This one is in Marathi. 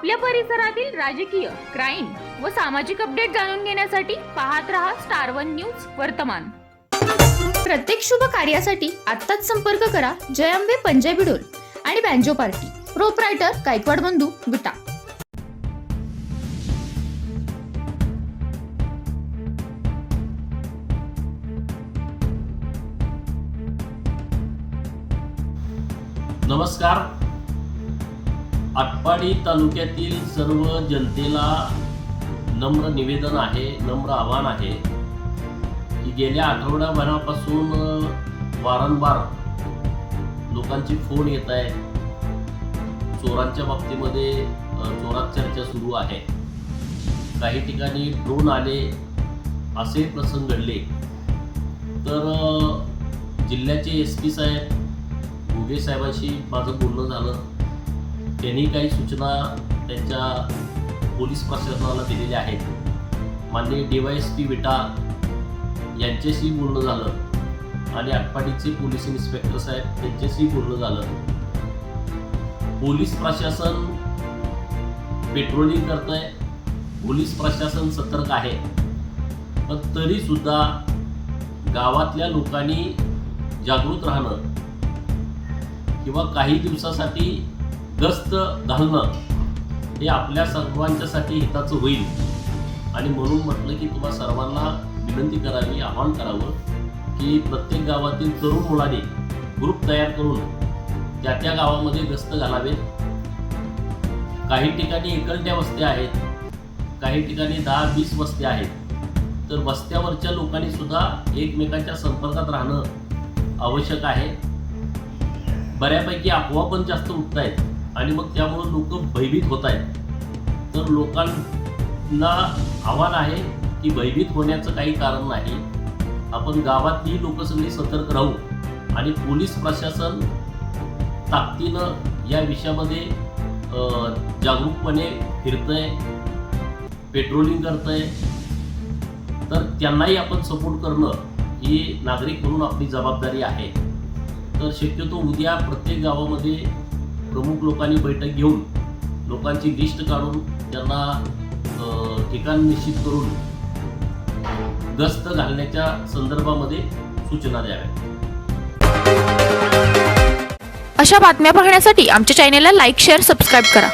आपल्या परिसरातील राजकीय क्राईम व सामाजिक अपडेट जाणून घेण्यासाठी पाहत रहा स्टार वन न्यूज वर्तमान. प्रत्येक शुभ कार्यासाठी आत्ताच संपर्क करा जयंबे पंजाबी डोल आणि बँजो पार्टी. प्रोपरायटर गायकवाड बंधू विटा. नमस्कार. आटपाडी तालुक्यातील सर्व जनतेला नम्र निवेदन आहे नम्र आव्हान आहे की गेल्या आठवडाभरापासून वारंवार लोकांचे फोन येत आहे. चोरांच्या बाबतीमध्ये चोरात चर्चा सुरू आहे. काही ठिकाणी ड्रोन आले असे प्रसंग घडले. तर जिल्ह्याचे एस पी साहेब घुगे साहेबांशी माझं बोलणं झालं. त्यांनी काही सूचना त्यांच्या पोलीस प्रशासनाला दिलेल्या आहेत. माननीय D Y S P Vita यांच्याशी बोलणं झालं आणि आटपाडीचे पोलीस इन्स्पेक्टर साहेब त्यांच्याशी बोलणं झालं. पोलीस प्रशासन पेट्रोलिंग करत आहे पोलीस प्रशासन सतर्क आहे. पण तरीसुद्धा गावातल्या लोकांनी जागृत राहणं किंवा काही दिवसासाठी गस्त घालणं हे आपल्या सर्वांच्यासाठी हिताचं होईल. आणि म्हणून म्हटलं की तुम्हा सर्वांना विनंती करावी आवाहन करावं की प्रत्येक गावातील तरुण मुलांनी ग्रुप तयार करून त्या त्या गावामध्ये गस्त घालावेत. काही ठिकाणी एकलट्या वस्त्या आहेत काही ठिकाणी दहा वीस वस्त्या आहेत. तर वस्त्यावरच्या लोकांनी सुद्धा एकमेकांच्या संपर्कात राहणं आवश्यक आहे. बऱ्यापैकी अफवा पण जास्त उठत आहेत आणि मग त्यामुळं लोक भयभीत होत आहेत. तर लोकांना आव्हान आहे की भयभीत होण्याचं काही कारण नाही. आपण गावातली लोक सगळी सतर्क राहू आणि पोलीस प्रशासन ताकदीनं या विषयामध्ये जागरूकपणे फिरतंय पेट्रोलिंग करतंय. तर त्यांनाही आपण सपोर्ट करणं ही नागरिक म्हणून आपली जबाबदारी आहे. तर शक्यतो उद्या प्रत्येक गावामध्ये प्रमुख लोकांनी बैठक घेऊन लोकांची लिस्ट काढून त्यांना ठिकाण निश्चित करून गस्त घालण्याच्या संदर्भामध्ये सूचना द्याव्या अशा बातम्या पाहण्यासाठी आमच्या चॅनेलला लाईक शेअर सबस्क्राईब करा.